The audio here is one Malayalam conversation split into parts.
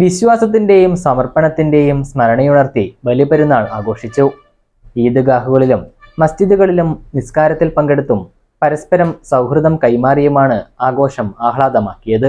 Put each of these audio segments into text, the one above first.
വിശ്വാസത്തിന്റെയും സമർപ്പണത്തിന്റെയും സ്മരണയുണർത്തി ബലിപെരുന്നാൾ ആഘോഷിച്ചു. ഈദ്ഗാഹുകളിലും മസ്ജിദുകളിലും നിസ്കാരത്തിൽ പങ്കെടുത്തും പരസ്പരം സൗഹൃദം കൈമാറിയുമാണ് ആഘോഷം ആഹ്ലാദമാക്കിയത്.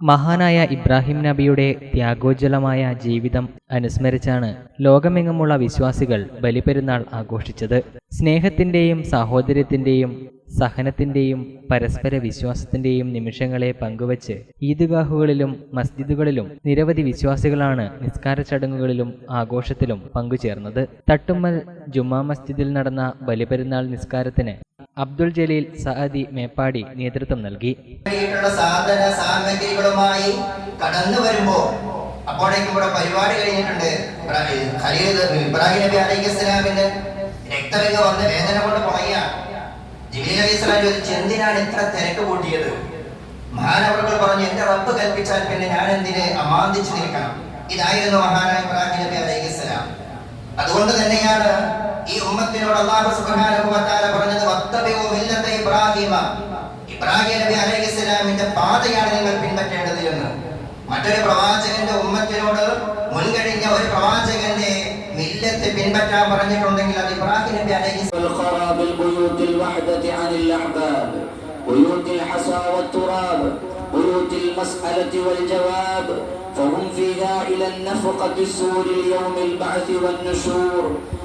മഹാനായ ഇബ്രാഹിം നബിയുടെ ത്യാഗോജ്വലമായ ജീവിതം അനുസ്മരിച്ചാണ് ലോകമെങ്ങുമുള്ള വിശ്വാസികൾ ബലിപെരുന്നാൾ ആഘോഷിച്ചത്. സ്നേഹത്തിന്റെയും സാഹോദര്യത്തിന്റെയും സഹനത്തിന്റെയും പരസ്പര വിശ്വാസത്തിന്റെയും നിമിഷങ്ങളെ പങ്കുവച്ച് ഈദ്ഗാഹുകളിലും മസ്ജിദുകളിലും നിരവധി വിശ്വാസികളാണ് നിസ്കാര ചടങ്ങുകളിലും ആഘോഷത്തിലും പങ്കുചേർന്നത്. തട്ടുമ്മൽ ജുമാ മസ്ജിദിൽ നടന്ന ബലിപെരുന്നാൾ നിസ്കാരത്തിന് അബ്ദുൾ ജലീൽ സഅദി മേപ്പാടി നേതൃത്വം നൽകി. സാധന സാമഗ്രികളുമായി കടന്നു വരുമ്പോ അപ്പോഴേക്കും ഇവിടെ പരിപാടി കഴിഞ്ഞിട്ടുണ്ട്. ഇബ്രാഹിം നബി അലൈഹി ഇസ്ലാമിന് രക്തരംഗ വന്ന് വേദന കൊണ്ട് പറയാ ജിബീൽ അലൈഹി സ്വലാം ചോദിച്ചു എന്തിനാണ് ഇത്ര തിരക്ക് കൂട്ടിയത്? മഹാനവറുകൾ പറഞ്ഞു എന്റെ റബ്ബ് കൽപ്പിച്ചാൽ പിന്നെ ഞാൻ എന്തിന് അമാന്തിച്ചു നിൽക്കണം? ഇതായിരുന്നു മഹാനായ ഇബ്രാഹിം നബി അലൈഹി അതുകൊണ്ട് തന്നെയാണ് ഈ ഉമ്മത്തിനോട് അള്ളാഹു സുബ്ഹാനഹു വ തആല പറഞ്ഞത് വത്തബിഉ മില്ലത ഇബ്രാഹിമ ഇബ്രാഹിം നബി അലൈഹിസ്സലാമിന്റെ പാതയാണ് നിങ്ങൾ പിൻപറ്റേണ്ടത് എന്ന് മറ്റൊരു പ്രവാചകന്റെ ഉമ്മത്തിനോട് മുൻകഴിഞ്ഞ ഒരു പ്രവാചകന്റെ മില്ലത്ത് പിൻപറ്റാൻ പറഞ്ഞിട്ടുണ്ടെങ്കിൽ അത് ഇബ്രാഹിം നബി അലൈഹി الخراب البيوت الوحدة عن الأحباب بيوت الحصى والتراب بيوت المسألة والجواب فهم فيها إلى النفقة السور ليوم البعث والنشور يوم البعثرة القبور